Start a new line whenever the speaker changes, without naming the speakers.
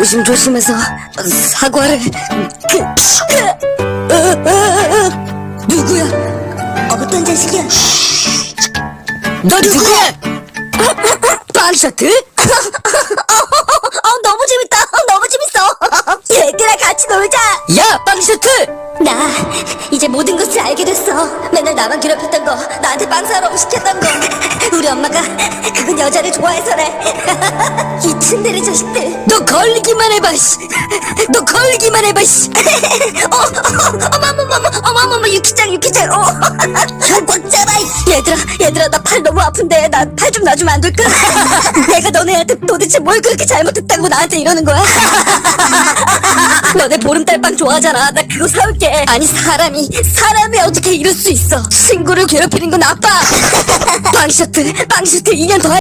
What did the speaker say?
조심조심해서 사과를 그, 그, 어, 어, 어. 누구야? 어떤 자식이야? 너 누구야? 빵셔트? 어, 너무 재밌다. 너무 재밌어. 얘들아 같이 놀자. 야, 빵셔트. 나 이제 모든 것을 알게 됐어. 맨날 나만 괴롭혔던 거, 나한테 빵 사러 시켰던 거. 우리 엄마가 그건 여자를 좋아해서래. 이 츤데레 자식들. 너 걸리기만 해봐. 씨. 너 걸리기만 해봐. 씨. 어, 어, 어머머머머, 어머머머, 유키짱, 유키짱. 어. 꽉 잡아. 얘들아, 얘들아, 나 팔 너무 아픈데 나 팔 좀 놔주면 안 될까? 내가 너네한테 도대체 뭘 그렇게 잘못했다고 나한테 이러는 거야? 너네 보름달빵 좋아하잖아. 나 그거 사올게. 아니 사람이 사람이 어떻게 이럴 수 있어? 친구를 괴롭히는 건 아빠. 빵셔트, 빵셔트 2년 더. 할-